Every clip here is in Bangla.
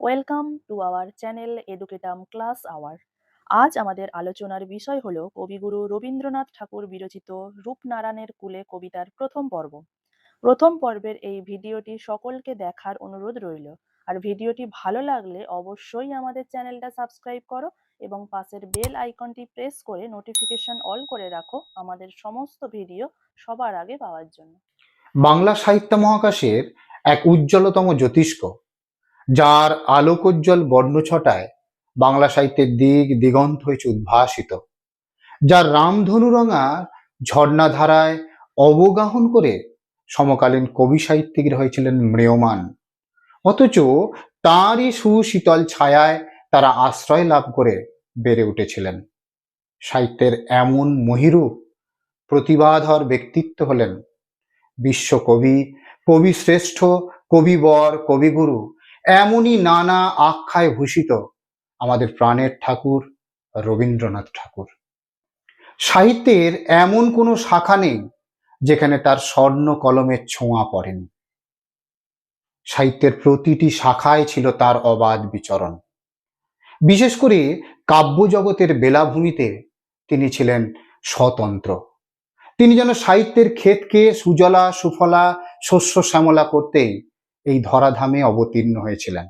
Welcome to our channel Educatum class hour আজ আমাদের আলোচনার বিষয় হলো কবিগুরু রবীন্দ্রনাথ ঠাকুর বিরচিত রূপনারায়ণের কুলে কবিতার প্রথম পর্ব। প্রথম পর্বের এই ভিডিওটি সকলকে দেখার অনুরোধ রইল। আর ভিডিওটি ভালো লাগলে অবশ্যই আমাদের চ্যানেলটা সাবস্ক্রাইব করো এবং পাশের বেল আইকনটি প্রেস করে নোটিফিকেশন অল করে রাখো আমাদের সমস্ত ভিডিও সবার আগে পাওয়ার জন্য। বাংলা সাহিত্য মহাকাশের এক উজ্জ্বলতম জ্যোতিষ্ক যার আলোকোজ্জ্বল বর্ণছটায় বাংলা সাহিত্যের দিক দিগন্ত হয়েছে উদ্ভাসিত, যার রামধনুরঙা ঝর্ণাধারায় অবগাহন করে সমকালীন কবি সাহিত্যিকরা হয়েছিলেন ম্রিয়মান। অথচ তাঁরই সুশীতল ছায়ায় তারা আশ্রয় লাভ করে বেড়ে উঠেছিলেন। সাহিত্যের এমন মহিরূপ প্রতিভাধর ব্যক্তিত্ব হলেন বিশ্বকবি কবি শ্রেষ্ঠ কবিবর, কবিগুরু এমনই নানা আখ্যায় ভূষিত আমাদের প্রাণের ঠাকুর, রবীন্দ্রনাথ ঠাকুর। সাহিত্যের এমন কোনো শাখা নেই যেখানে তার স্বর্ণ কলমের ছোঁয়া পড়েনি। সাহিত্যের প্রতিটি শাখায় ছিল তার অবাধ বিচরণ। বিশেষ করে কাব্য জগতের বেলাভূমিতে তিনি ছিলেন স্বতন্ত্র। তিনি যেন সাহিত্যের ক্ষেতকে সুজলা, সুফলা, শস্য, শ্যামলা করতেই এই ধরাধামে অবতীর্ণ হয়েছিলেন।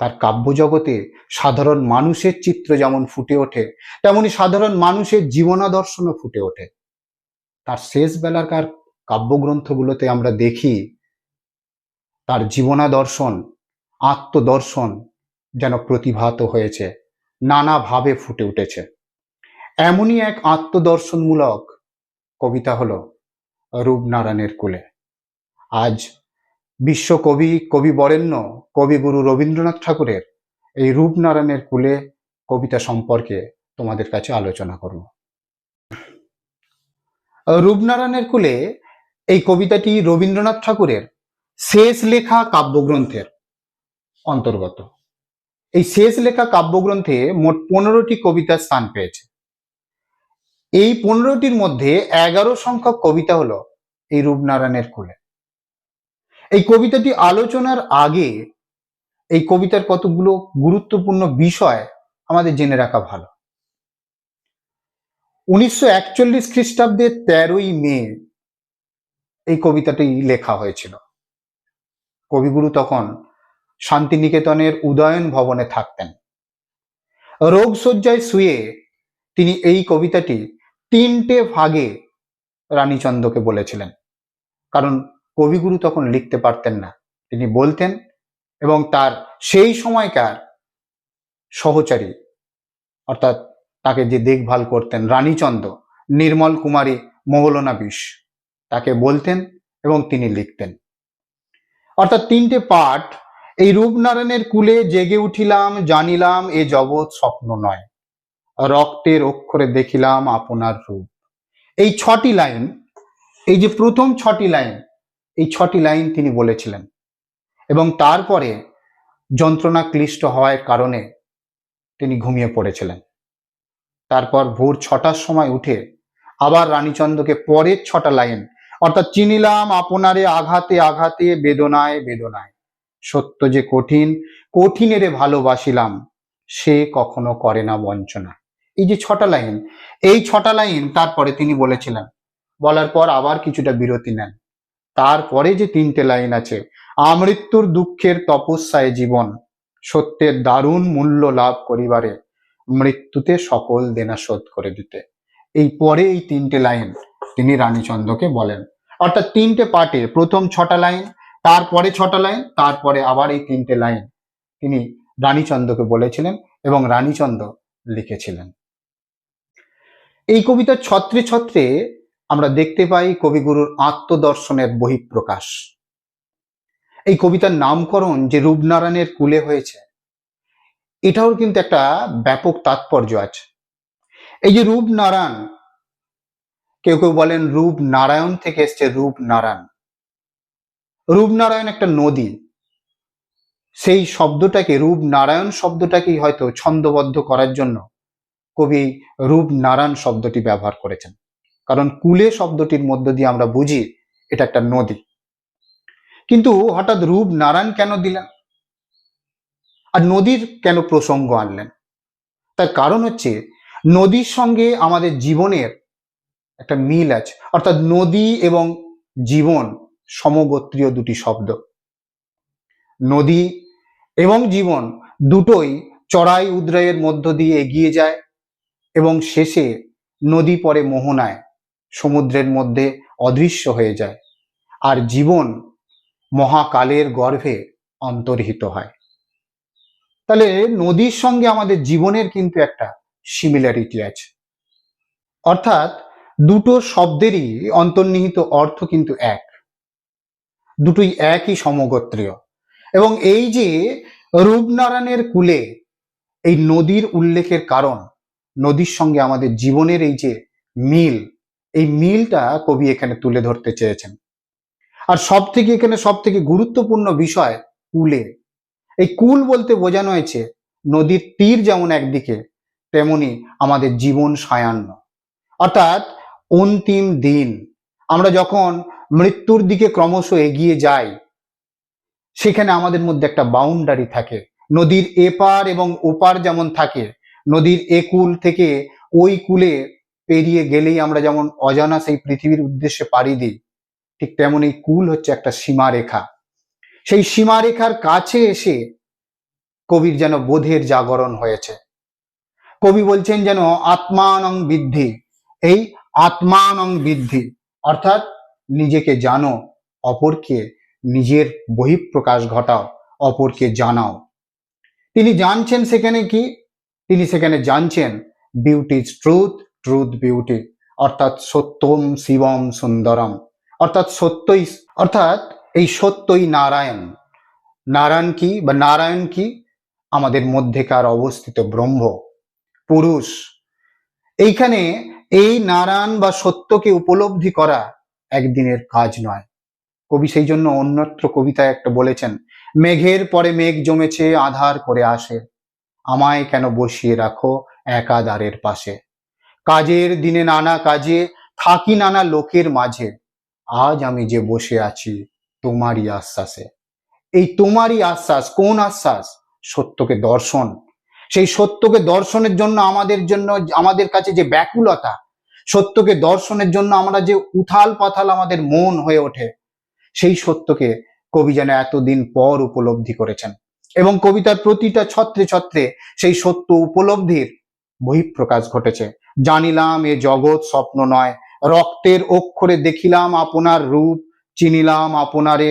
তার কাব্যজগতে সাধারণ মানুষের চিত্র যেমন ফুটে ওঠে, তেমনি সাধারণ মানুষের জীবনাদর্শনও ফুটে ওঠে। তার শেষ বেলাকার কাব্যগ্রন্থগুলোতে আমরা দেখি, তার জীবনাদর্শন, আত্মদর্শন যেন প্রতিভাত হয়েছে, নানাভাবে ফুটে উঠেছে। এমনই এক আত্মদর্শনমূলক কবিতা হল রূপনারায়ণের কুলে। আজ বিশ্বকবি কবি বরেণ্য কবিগুরু রবীন্দ্রনাথ ঠাকুরের এই রূপনারায়ণের কুলে কবিতা সম্পর্কে তোমাদের কাছে আলোচনা করব। রূপনারায়ণের কুলে এই কবিতাটি রবীন্দ্রনাথ ঠাকুরের শেষ লেখা কাব্যগ্রন্থের অন্তর্গত। এই শেষ লেখা কাব্যগ্রন্থে মোট পনেরোটি কবিতার স্থান পেয়েছে। এই পনেরোটির মধ্যে এগারো সংখ্যক কবিতা হলো এই রূপনারায়ণের কুলে। এই কবিতাটি আলোচনার আগে এই কবিতার কতগুলো গুরুত্বপূর্ণ বিষয় আমাদের জেনে রাখা ভালো। উনিশশো একচল্লিশ খ্রিস্টাব্দের তেরোই মে এই কবিতাটি লেখা হয়েছিল। কবিগুরু তখন শান্তিনিকেতনের উদয়ন ভবনে থাকতেন। রোগশয্যায় শুয়ে তিনি এই কবিতাটি তিনটে ভাগে রানীচন্দ্রকে বলেছিলেন। কারণ কবিগুরু তখন লিখতে পারতেন না। তিনি বলতেন এবং তার সেই সময়কার সহচারী অর্থাৎ তাকে যে দেখভাল করতেন রানীচন্দ্র, নির্মল কুমারী মোগলনা বিষ তাকে বলতেন এবং তিনি লিখতেন। অর্থাৎ তিনটে পাঠ, এই রূপনারায়ণের কুলে জেগে উঠিলাম, জানিলাম, এ জগৎ স্বপ্ন নয়। রক্তের অক্ষরে দেখিলাম আপনার রূপ। এই ছটি লাইন, এই যে প্রথম ছটি লাইন এই ছটি লাইন তিনি বলেছিলেন। এবং তারপরে যন্ত্রণা ক্লিষ্ট হওয়ার কারণে তিনি ঘুমিয়ে পড়েছিলেন। তারপর ভোর ছটার সময় উঠে আবার রানীচন্দ্রকে পরের ছটা লাইন, অর্থাৎ চিনিলাম আপনারে আঘাতে আঘাতে, বেদনায় বেদনায়। সত্য যে কঠিন, কঠিনেরে ভালোবাসিলাম, সে কখনো করে না বঞ্চনা। এই যে ছটা লাইন, এই ছটা লাইন তারপরে তিনি বলেছিলেন। বলার পর আবার কিছুটা বিরতি নেন। তারপরে যে তিনটে লাইন আছে, আমৃত্যুর দুঃখের তপস্যায় জীবন, সত্যের দারুণ মূল্য লাভ করিবারে, মৃত্যুতে সকল দেনা শোধ করে দিতে। এই পরে এই তিনটে লাইন তিনি রানীচন্দ্রকে বলেন। অর্থাৎ তিনটে পার্টে প্রথম ছটা লাইন, তারপরে ছটা লাইন, তারপরে আবার এই তিনটে লাইন তিনি রানীচন্দ্রকে বলেছিলেন এবং রানীচন্দ্র লিখেছিলেন। এই কবিতার ছত্রে ছত্রে আমরা দেখতে পাই কবিগুরুর আত্মদর্শনের বহিঃপ্রকাশ। এই কবিতার নামকরণ যে রূপনারায়ণের কুলে হয়েছে, এটাও কিন্তু একটা ব্যাপক তাৎপর্য আছে। এই যে রূপনারায়ণ, কেউ কেউ বলেন রূপ নারায়ণ থেকে এসছে রূপ নারায়ণ রূপনারায়ণ একটা নদী। সেই শব্দটাকে রূপ নারায়ণ শব্দটাকেই হয়তো ছন্দবদ্ধ করার জন্য কবি রূপ নারায়ণ শব্দটি ব্যবহার করেছেন। কারণ কুলে শব্দটির মধ্য দিয়ে আমরা বুঝি এটা একটা নদী। কিন্তু হঠাৎ রূপ নারায়ণ কেন দিলেন? আর নদীর কেন প্রসঙ্গ আনলেন? তার কারণ হচ্ছে নদীর সঙ্গে আমাদের জীবনের একটা মিল আছে। অর্থাৎ নদী এবং জীবন সমগোত্রীয় দুটি শব্দ। নদী এবং জীবন দুটোই চড়াই উদ্রয়ের মধ্য দিয়ে এগিয়ে যায় এবং শেষে নদী পরে মোহনায় সমুদ্রের মধ্যে অদৃশ্য হয়ে যায় আর জীবন মহাকালের গর্ভে অন্তর্হিত হয়। তাহলে নদীর সঙ্গে আমাদের জীবনের কিন্তু একটা সিমিলারিটি আছে। অর্থাৎ দুটো শব্দেরই অন্তর্নিহিত অর্থ কিন্তু এক। দুটোই একই সমগোত্রীয়। এবং এই যে রূপনারায়ণের কুলে এই নদীর উল্লেখের কারণ, নদীর সঙ্গে আমাদের জীবনের এই যে মিল এই মিলটা কবি এখানে তুলে ধরতে চেয়েছেন। আর সব থেকে এখানে সব থেকে গুরুত্বপূর্ণ বিষয় কুলে। এই কুল বলতে বোঝানো হয়েছে, নদীর তীর যেমন একদিকে, তেমনি আমাদের জীবন সায়ান্ন। অর্থাৎ অন্তিম দিন। আমরা যখন মৃত্যুর দিকে ক্রমশ এগিয়ে যাই, সেখানে আমাদের মধ্যে একটা বাউন্ডারি থাকে। নদীর এপার এবং ওপার যেমন থাকে, নদীর এ কুল থেকে ওই কুলে পেরিয়ে গেলেই আমরা যেমন অজানা সেই পৃথিবীর উদ্দেশ্যে পাড়ি দিই, ঠিক তেমন এই কুল হচ্ছে একটা সীমারেখা। সেই সীমারেখার কাছে এসে কবির যেন বোধের জাগরণ হয়েছে। কবি বলছেন যেন আত্মানং বৃদ্ধি, এই আত্মানং বৃদ্ধি, অর্থাৎ নিজেকে জানো, অপরকে নিজের বহিঃপ্রকাশ ঘটাও, অপরকে জানাও। তিনি জানছেন সেখানে কি? তিনি সেখানে জানছেন বিউটি ট্রুথ ট্রুথ বিউটি অর্থাৎ সত্যম শিবম সুন্দরম, অর্থাৎ সত্যই, অর্থাৎ এই সত্যই নারায়ণ। নারায়ণ কি বা নারায়ণ কি? আমাদের মধ্যেকার অবস্থিত ব্রহ্ম, পুরুষ। এইখানে এই নারায়ণ বা সত্যকে উপলব্ধি করা একদিনের কাজ নয়। কবি সেই জন্য অন্যত্র কবিতায় একটা বলেছেন, মেঘের পরে মেঘ জমেছে, আধার করে আসে। আমায় কেন বসিয়ে রাখো একা দ্বারের পাশে? কাজের দিনে নানা কাজে থাকি নানা লোকের মাঝে। আজ আমি যে বসে আছি, তোমারই আশ্বাসে। এই তোমারই আশ্বাস, কোন আশ্বাস? সত্যকে দর্শন। সেই সত্যকে দর্শনের জন্য আমাদের জন্য, আমাদের কাছে যে ব্যাকুলতা, সত্যকে দর্শনের জন্য আমরা যে উথাল পাথাল আমাদের মন হয়ে ওঠে, সেই সত্যকে কবি যেন এতদিন পর উপলব্ধি করেছেন। এবং কবিতার প্রতিটা ছত্রে ছত্রে সেই সত্য উপলব্ধির বহিঃপ্রকাশ ঘটেছে। জানিলাম এ জগৎ স্বপ্ন নয়। রক্তের অক্ষরে দেখিলাম আপনার রূপ, চিনিলাম আপনারে।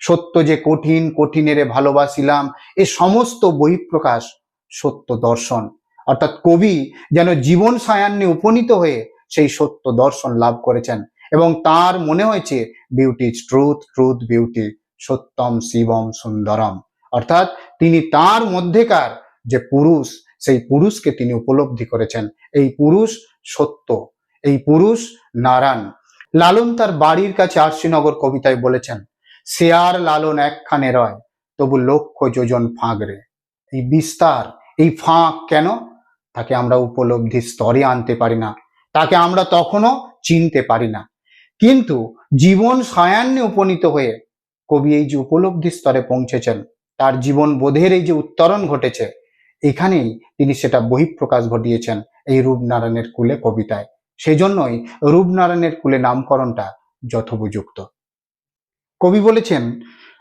সত্য যে কঠিন, কঠিনেরে ভালোবাসিলাম, এ সমস্ত বহিঃপ্রকাশ সত্য দর্শন। অর্থাৎ কবি যেন জীবন সায়ান্নে উপনীত হয়ে সেই সত্য দর্শন লাভ করেছেন এবং তার মনে হয়েছে বিউটি ট্রুথ ট্রুথ বিউটি সত্যম শিবম সুন্দরম। অর্থাৎ তিনি তার মধ্যেকার যে পুরুষ সেই পুরুষকে তিনি উপলব্ধি করেছেন। এই পুরুষ সত্য, এই পুরুষ নারায়ণ। লালন তার বাড়ির কাছে আরশিনগর কবিতায় বলেছেন শেয়ার লালন একখানে রয়, তবু লক্ষ যোজন ফাঁকরে এই বিস্তার, এই ফাঁক কেন? তাকে আমরা উপলব্ধি স্তরে আনতে পারি না। তাকে আমরা তখনও চিনতে পারি না। কিন্তু জীবন সায়ান্নে উপনীত হয়ে কবি এই যে উপলব্ধি স্তরে পৌঁছেছেন, তার জীবন বোধের এই যে উত্তরণ ঘটেছে এখানেই তিনি সেটা বহিঃপ্রকাশ ঘটিয়েছেন এই রূপনারায়ণের কুলে কবিতায়। সেজন্যই রূপনারায়ণের কুলে নামকরণটা যথোপযুক্ত। কবি বলেছেন,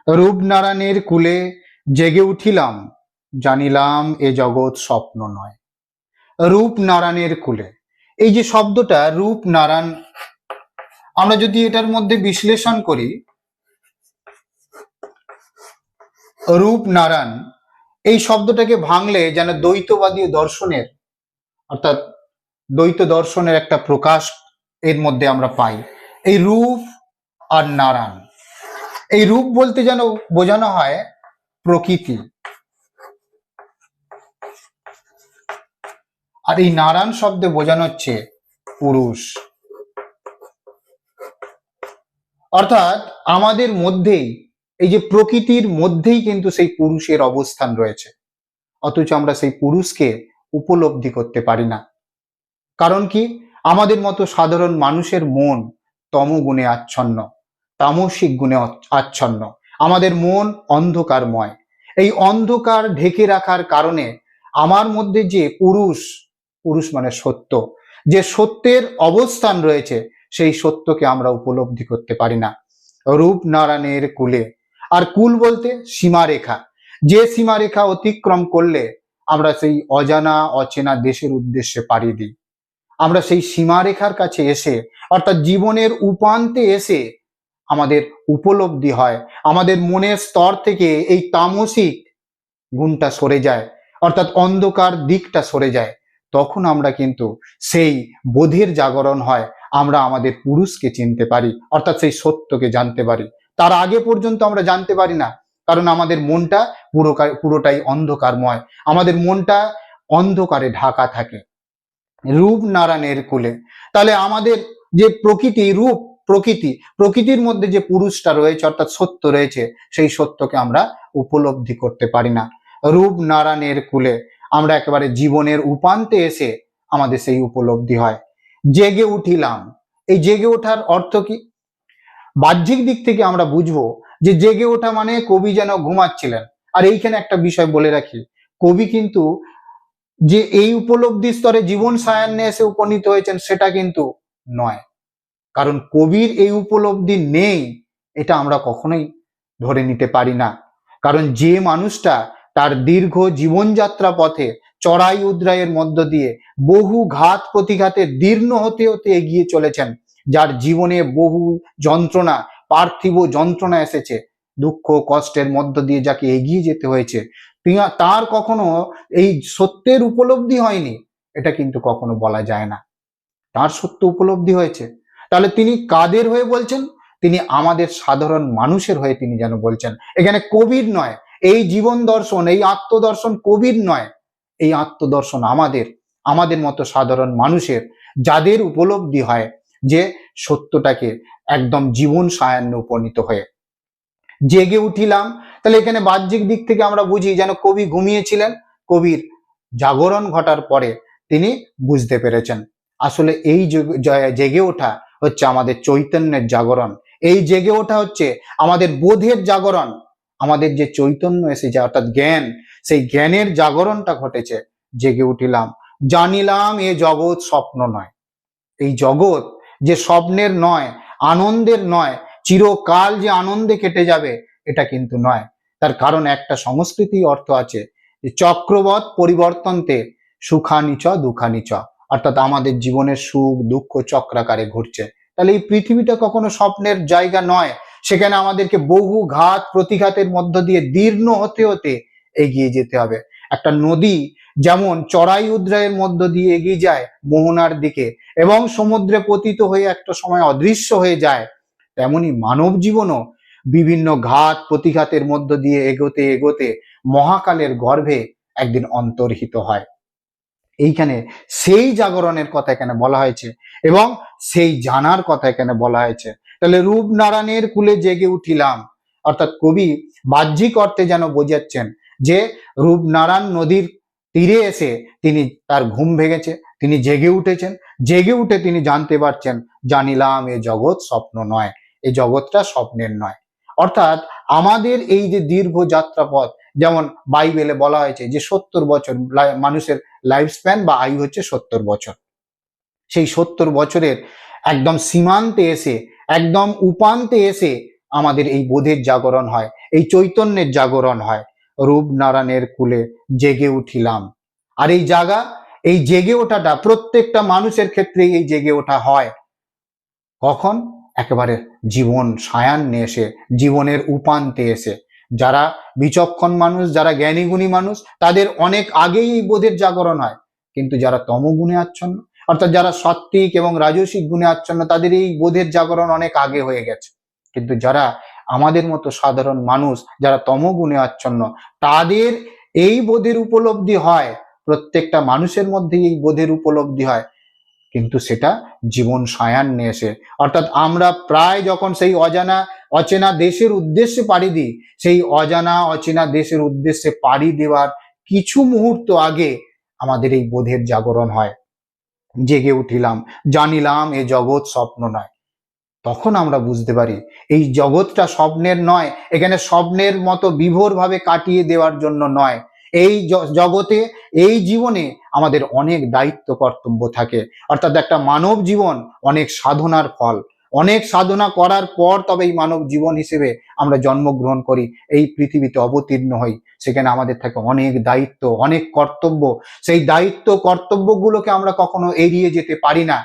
রূপনারায়ণের কুলে জেগে উঠিলাম, জানিলাম এ জগৎ স্বপ্ন নয়। রূপনারায়ণের কুলে। এই যে শব্দটা, রূপনারায়ণ, আমরা যদি এটার মধ্যে বিশ্লেষণ করি, রূপনারায়ণ এই শব্দটাকে ভাঙলে যেন দ্বৈতবাদী দর্শনের, অর্থাৎ দ্বৈত দর্শনের একটা প্রকাশ এর মধ্যে আমরা পাই। এই রূপ আর নারায়ণ। এই রূপ বলতে যেন বোঝানো হয় প্রকৃতি। আর এই নারায়ণ শব্দে বোঝানো হচ্ছে পুরুষ। অর্থাৎ আমাদের মধ্যেই এই যে প্রকৃতির মধ্যেই কিন্তু সেই পুরুষের অবস্থান রয়েছে। অথচ আমরা সেই পুরুষকে উপলব্ধি করতে পারি না। কারণ কি? আমাদের মতো সাধারণ মানুষের মন তমগুণে আচ্ছন্ন, তামসিক গুণে আচ্ছন্ন। আমাদের মন অন্ধকারময়। এই অন্ধকার ঢেকে রাখার কারণে আমার মধ্যে যে পুরুষ পুরুষ মানে সত্য, যে সত্যের অবস্থান রয়েছে, সেই সত্যকে আমরা উপলব্ধি করতে পারি না। রূপ নারায়ণের কুলে আর কুল বলতে সীমারেখা। যে সীমারেখা অতিক্রম করলে আমরা সেই অজানা, অচেনা দেশের উদ্দেশ্যে পাড়ি দিই। আমরা সেই সীমারেখার কাছে এসে, অর্থাৎ জীবনের উপান্তে এসে আমাদের উপলব্ধি হয়, আমাদের মনের স্তর থেকে এই তামসিক গুণটা সরে যায়, অর্থাৎ অন্ধকার দিকটা সরে যায়। তখন আমরা কিন্তু সেই বোধের জাগরণ হয়, আমরা আমাদের পুরুষকে চিনতে পারি, অর্থাৎ সেই সত্যকে জানতে পারি। তার আগে পর্যন্ত আমরা জানতে পারি না। কারণ আমাদের মনটা পুরো পুরোটাই অন্ধকারময়। আমাদের মনটা অন্ধকারে ঢাকা থাকে। রূপ নারায়ণের কুলে। তাহলে আমাদের যে প্রকৃতি, রূপ, প্রকৃতি, প্রকৃতির মধ্যে যে পুরুষটা রয়েছে, অর্থাৎ সত্য রয়েছে, সেই সত্যকে আমরা উপলব্ধি করতে পারি না। রূপ নারায়ণের কুলে আমরা একেবারে জীবনের উপান্তে এসে আমাদের সেই উপলব্ধি হয়। জেগে উঠিলাম। এই জেগে ওঠার অর্থ কি? বাহ্যিক দিক থেকে আমরা বুঝব যে জেগে ওঠা মানে কবি যেন ঘুমাচ্ছিলেন। আর এইখানে একটা বিষয় বলে রাখি, কবি কিন্তু যে এই উপলব্ধি স্তরে জীবন সায়ান্নে এসে উপনীত হয়েছেন সেটা কিন্তু নয়। কারণ কবির এই উপলব্ধি নেই, এটা আমরা কখনোই ধরে নিতে পারি না। কারণ যে মানুষটা তার দীর্ঘ জীবনযাত্রা পথে চড়াই উদ্রায়ের মধ্য দিয়ে বহু ঘাত প্রতিঘাতে দীর্ণ হতে হতে এগিয়ে চলেছেন যার জীবনে বহু যন্ত্রণা, পার্থিব যন্ত্রণা এসেছে। দুঃখ, কষ্টের মধ্য দিয়ে যাকে এগিয়ে যেতে হয়েছে। তার কখনো এই সত্যের উপলব্ধি হয়নি, এটা কিন্তু কখনো বলা যায় না। তার সত্য উপলব্ধি হয়েছে। তাহলে তিনি কাদের হয়ে বলছেন? তিনি আমাদের সাধারণ মানুষের হয়ে তিনি যেন বলছেন। এখানে কবির নয়, এই জীবন দর্শন, এই আত্মদর্শন কবির নয়। এই আত্মদর্শন আমাদের আমাদের মতো সাধারণ মানুষের, যাদের উপলব্ধি হয় যে সত্যটাকে একদম জীবন সায়ান্নে উপনীত হয়ে। জেগে উঠিলাম। তাহলে এখানে বাহ্যিক দিক থেকে আমরা বুঝি যেন কবি ঘুমিয়েছিলেন। কবির জাগরণ ঘটার পরে তিনি বুঝতে পেরেছেন। আসলে এই জেগে- ওঠা হচ্ছে আমাদের চৈতন্যের জাগরণ। এই জেগে ওঠা হচ্ছে আমাদের বোধের জাগরণ। আমাদের যে চৈতন্য এসেছে, অর্থাৎ জ্ঞান, সেই জ্ঞানের জাগরণটা ঘটেছে। জেগে উঠিলাম। জানিলাম এ জগৎ স্বপ্ন নয়। এই জগৎ যে স্বপ্নের নয়, আনন্দের নয়, চিরকাল যে আনন্দে কেটে যাবে, এটা কিন্তু নয়। তার কারণ একটা সংস্কৃতি অর্থ আছে যে চক্রবৎ পরিবর্তনতে সুখানিচ চ, দুঃখানি চ। অর্থাৎ আমাদের জীবনের সুখ, দুঃখ, চক্রাকারে ঘুরছে তাহলে এই পৃথিবীটা কখনো স্বপ্নের জায়গা নয়। সেখানে আমাদেরকে বহু ঘাত, প্রতিঘাতের মধ্য দিয়ে দীর্ণ হতে হতে এগিয়ে যেতে হবে। একটা নদী যেমন চড়াই উদ্রায়ের মধ্য দিয়ে এগিয়ে যায় মোহনার দিকে এবং সমুদ্রে পতিত হয়ে একটা সময় অদৃশ্য হয়ে যায়, তেমনি মানব জীবনও বিভিন্ন ঘাত প্রতিঘাতের মধ্য দিয়ে এগোতে এগোতে মহাকালের গর্ভে একদিন অন্তর্হিত হয়। এইখানে সেই জাগরণের কথা এখানে বলা হয়েছে এবং সেই জানার কথা এখানে বলা হয়েছে। তাহলে রূপ নারায়ণের কুলে জেগে উঠিলাম, অর্থাৎ কবি বাহ্যিক অর্থে যেন বোঝাচ্ছেন যে রূপনারায়ণ নদীর তীরে এসে তিনি তার ঘুম ভেঙেছে, তিনি জেগে উঠেছেন। জেগে উঠে তিনি জানতে পারছেন, জানিলাম এ জগৎ স্বপ্ন নয়, এ জগৎটা স্বপ্নের নয়। অর্থাৎ আমাদের এই যে দীর্ঘ যাত্রাপথ, যেমন বাইবেলে বলা হয়েছে যে সত্তর বছর মানুষের লাইফ স্প্যান বা আয়ু হচ্ছে সত্তর বছর। সেই সত্তর বছরের একদম সীমান্তে এসে, একদম উপান্তে এসে আমাদের এই বোধের জাগরণ হয়, এই চৈতন্যের জাগরণ হয়। রূপ নারায়ণের কুলে জেগে উঠিলাম। আর এই জাগা এই জেগে ওঠাটা, প্রত্যেকটা মানুষের ক্ষেত্রে এই জেগে ওঠা হয়। কখন? একেবারে জীবন সায়ান্নে এসে, জীবনের উপান্তে এসে। যারা বিচক্ষণ মানুষ, যারা জ্ঞানীগুণী মানুষ, তাদের অনেক আগেই এই বোধের জাগরণ হয়। কিন্তু যারা তমগুণে আচ্ছন্ন, অর্থাৎ যারা সাত্ত্বিক এবং রাজসিক গুণে আচ্ছন্ন, তাদের এই বোধের জাগরণ অনেক আগে হয়ে গেছে। কিন্তু যারা আমাদের মতো সাধারণ মানুষ যারা তমগুণে আচ্ছন্ন, তাদের এই বোধের উপলব্ধি হয়। প্রত্যেকটা মানুষের মধ্যে এই বোধের উপলব্ধি হয়। কিন্তু সেটা জীবন সায়ান্নে এসে, অর্থাৎ আমরা প্রায় যখন সেই অজানা, অচেনা দেশের উদ্দেশ্যে পাড়ি দিই, সেই অজানা, অচেনা দেশের উদ্দেশ্যে পাড়ি দেওয়ার কিছু মুহূর্ত আগে আমাদের এই বোধের জাগরণ হয়। জেগে উঠিলাম, জানিলাম এ জগৎ স্বপ্ন নয়। তখন আমরা বুঝতে পারি, এই জগৎটা স্বপ্নের নয়, এখানে স্বপ্নের মতো বিভোরভাবে কাটিয়ে দেওয়ার জন্য নয়। এই জগতে, এই জীবনে আমাদের অনেক দায়িত্ব, কর্তব্য থাকে। অর্থাৎ একটা মানব জীবন অনেক সাধনার ফল। অনেক সাধনা করার পর তবে এই মানব জীবন হিসেবে আমরা জন্মগ্রহণ করি, এই পৃথিবীতে অবতীর্ণ হই। সেখানে আমাদের থাকে অনেক দায়িত্ব, অনেক কর্তব্য। সেই দায়িত্ব, কর্তব্যগুলোকে আমরা কখনো এড়িয়ে যেতে পারি না।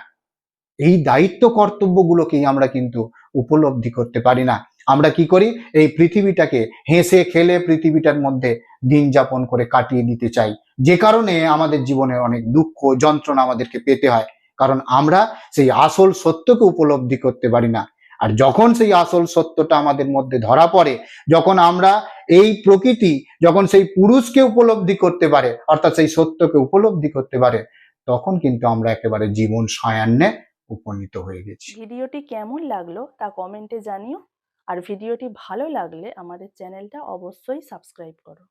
এই দায়িত্ব কর্তব্যগুলোকেই আমরা কিন্তু উপলব্ধি করতে পারি না। আমরা কি করি? এই পৃথিবীটাকে হেসে খেলে পৃথিবীটার মধ্যে দিন যাপন করে কাটিয়ে দিতে চাই। যে কারণে আমাদের জীবনের অনেক দুঃখ, যন্ত্রণা আমাদেরকে পেতে হয়। কারণ আমরা সেই আসল সত্যকে উপলব্ধি করতে পারি না। আর যখন সেই আসল সত্যটা আমাদের মধ্যে ধরা পড়ে, যখন আমরা এই প্রকৃতি, যখন সেই পুরুষকে উপলব্ধি করতে পারে, অর্থাৎ সেই সত্যকে উপলব্ধি করতে পারে, তখন কিন্তু আমরা একেবারে জীবন সায়ান্নে উপনীত হয়ে গেছি। ভিডিওটি কেমন লাগল তা কমেন্টে জানিও। আর ভিডিওটি ভালো লাগলে আমাদের চ্যানেলটা অবশ্যই সাবস্ক্রাইব করো।